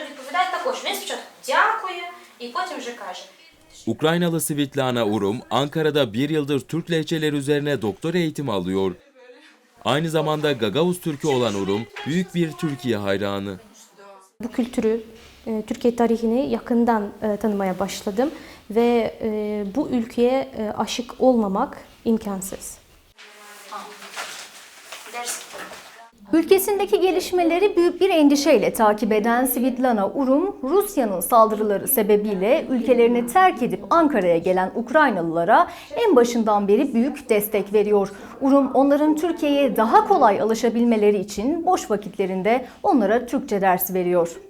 Відповідає також. Він спочатку дякує і потім вже каже. Ukraynalı Svitlana Urum, Ankara'da bir yıldır Türk lehçeleri üzerine doktor eğitimi alıyor. Aynı zamanda Gagavuz Türk'ü olan Urum, büyük bir Türkiye hayranı. Bu kültürü, e, Türkiye tarihini yakından e, tanımaya başladım ve e, bu ülkeye e, aşık olmamak imkansız. Дers Ülkesindeki gelişmeleri büyük bir endişeyle takip eden Svitlana Urum, Rusya'nın saldırıları sebebiyle ülkelerini terk edip Ankara'ya gelen Ukraynalılara en başından beri büyük destek veriyor. Urum, onların Türkiye'ye daha kolay alışabilmeleri için boş vakitlerinde onlara Türkçe dersi veriyor.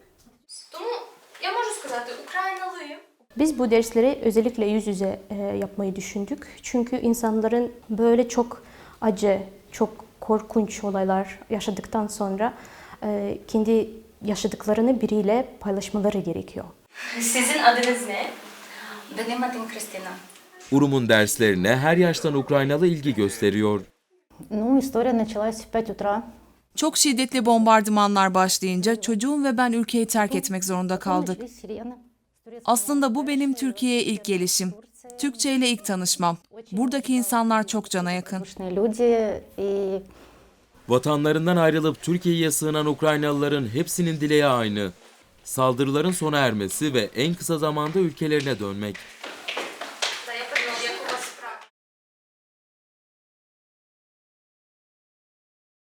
Biz bu dersleri özellikle yüz yüze e, yapmayı düşündük. Çünkü insanların böyle çok acı, çok korkunç olaylar yaşadıktan sonra e, kendi yaşadıklarını biriyle paylaşmaları gerekiyor. Sizin adınız ne? Benim adım Kristina. Urum'un derslerine her yaştan Ukraynalı ilgi gösteriyor. Ну, история началась в 5 утра. Çok şiddetli bombardımanlar başlayınca çocuğum ve ben ülkeyi terk etmek zorunda kaldık. Начались сирены. Aslında bu benim Türkiye'ye ilk gelişim. Türkçe ile ilk tanışmam. Buradaki insanlar çok cana yakın. Vatanlarından ayrılıp Türkiye'ye sığınan Ukraynalıların hepsinin dileği aynı. Saldırıların sona ermesi ve en kısa zamanda ülkelerine dönmek.